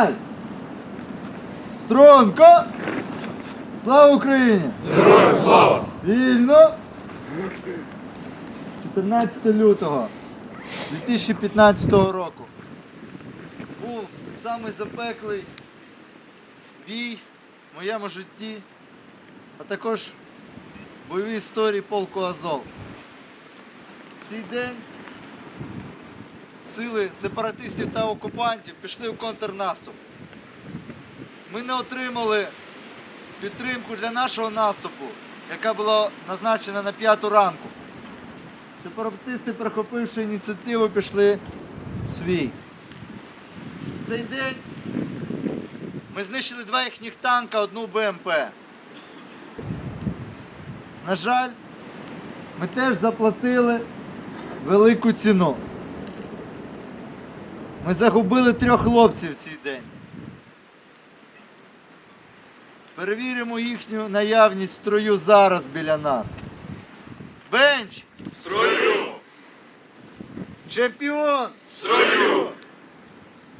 Струнай! Струнко! Слава Україні! Героям слава! Вільно! 14 лютого 2015 року. Був самий запеклий бій в моєму житті, а також бойові історії полку Азов. Цей день сили сепаратистів та окупантів пішли в контрнаступ. Ми не отримали підтримку для нашого наступу, яка була назначена на п'яту ранку. Сепаратисти, прихопивши ініціативу, пішли в свій. В цей день ми знищили два їхніх танка, одну БМП. На жаль, ми теж заплатили велику ціну. Ми загубили трьох хлопців в цей день. Перевіримо їхню наявність в строю зараз біля нас. Бенч! В Строю! Чемпіон! В Строю!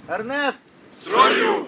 Ернест! В Строю!